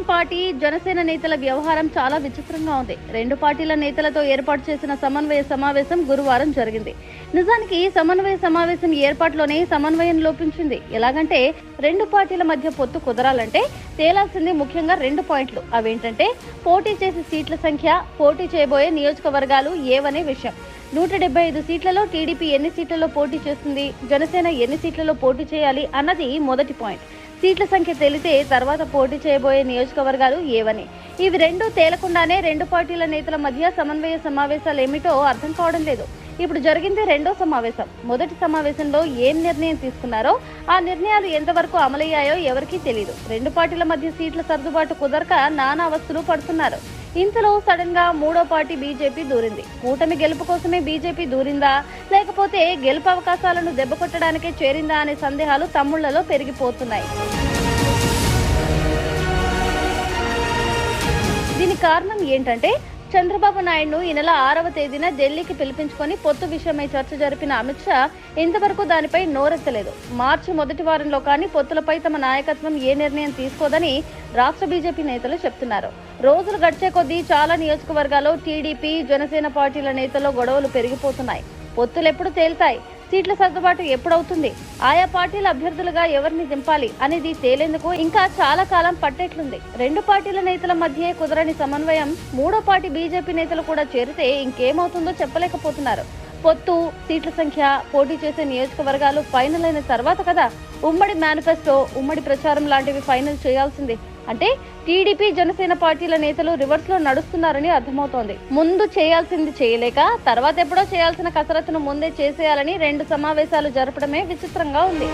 Telugu Desam party Janasena నేతల వ్యవహారం చాలా విచిత్రంగా ఉంది. రెండు పార్టీల నేతలతో ఏర్పాటు చేసిన సమన్వయ సమావేశం గురువారం జరిగింది. నిజానికి సమన్వయ సమావేశం ఏర్పాటులోనే సమన్వయం లోపించింది. ఎలాగంటే రెండు పార్టీల మధ్య పొత్తు కుదరాలంటే తేలాల్సింది ముఖ్యంగా రెండు పాయింట్లు. అవేంటంటే పోటీ చేసే సీట్ల సంఖ్య పోటీ చేయబోయే నియోజకవర్గాలు ఏవనే విషయం. నూట డెబ్బై ఐదు సీట్లలో టీడీపీ ఎన్ని సీట్లలో పోటీ చేస్తుంది జనసేన ఎన్ని సీట్లలో పోటీ చేయాలి అన్నది మొదటి పాయింట్. సీట్ల సంఖ్య తెలితే తర్వాత పోటీ చేయబోయే నియోజకవర్గాలు ఏవని. ఇవి రెండు తేలకుండానే రెండు పార్టీల నేతల మధ్య సమన్వయ సమావేశాలు ఏమిటో అర్థం కావడం లేదు. ఇప్పుడు జరిగింది రెండో సమావేశం. మొదటి సమావేశంలో ఏం నిర్ణయం తీసుకున్నారో ఆ నిర్ణయాలు ఎంతవరకు అమలయ్యాయో ఎవరికీ తెలియదు రెండు పార్టీల మధ్య సీట్ల సర్దుబాటు కుదరక నానా అవస్థలు పడుతున్నారు. ఇంతలో సడన్గా మూడో పార్టీ బీజేపీ దూరింది. కూటమి గెలుపు కోసమే బీజేపీ దూరిందా? లేకపోతే గెలుపు అవకాశాలను దెబ్బకొట్టడానికే చేరిందా అనే సందేహాలు తమ్ముళ్ళలో పెరిగిపోతున్నాయి. దీనికి కారణం ఏంటంటే చంద్రబాబు నాయుడును ఈ నెల ఆరవ తేదీన ఢిల్లీకి పిలిపించుకొని పొత్తు విషయమై చర్చ జరిపిన అమిత్ షా ఇంతవరకు దానిపై నోరెత్తలేదు. మార్చి మొదటి వారంలో కానీ పొత్తులపై తమ నాయకత్వం ఏ నిర్ణయం తీసుకోదని రాష్ట్ర బీజేపీ నేతలు చెప్తున్నారు. రోజులు గడిచే కొద్దీ చాలా నియోజకవర్గాల్లో టీడీపీ జనసేన పార్టీల నేతల్లో గొడవలు పెరిగిపోతున్నాయి. పొత్తులు ఎప్పుడు సీట్ల సర్దుబాటు ఎప్పుడవుతుంది? ఆయా పార్టీల అభ్యర్థులుగా ఎవరిని దింపాలి అనేది తేలేందుకు ఇంకా చాలా కాలం పట్టేట్లుంది. రెండు పార్టీల నేతల మధ్య కుదరని సమన్వయం మూడో పార్టీ బీజేపీ నేతలు కూడా చేరితే ఇంకేమవుతుందో చెప్పలేకపోతున్నారు. పొత్తు సీట్ల సంఖ్య పోటీ చేసే నియోజకవర్గాలు ఫైనల్ అయిన తర్వాత కదా? ఉమ్మడి మేనిఫెస్టో ఉమ్మడి ప్రచారం లాంటివి ఫైనల్ చేయాల్సింది. అంటే టీడీపీ జనసేన పార్టీల నేతలు రివర్స్లో నడుస్తున్నారని అర్థమవుతోంది. ముందు చేయాల్సింది చేయలేక తర్వాత ఎప్పుడో చేయాల్సిన కసరత్తును ముందే చేసేయాలని రెండు సమావేశాలు జరపడమే విచిత్రంగా ఉంది.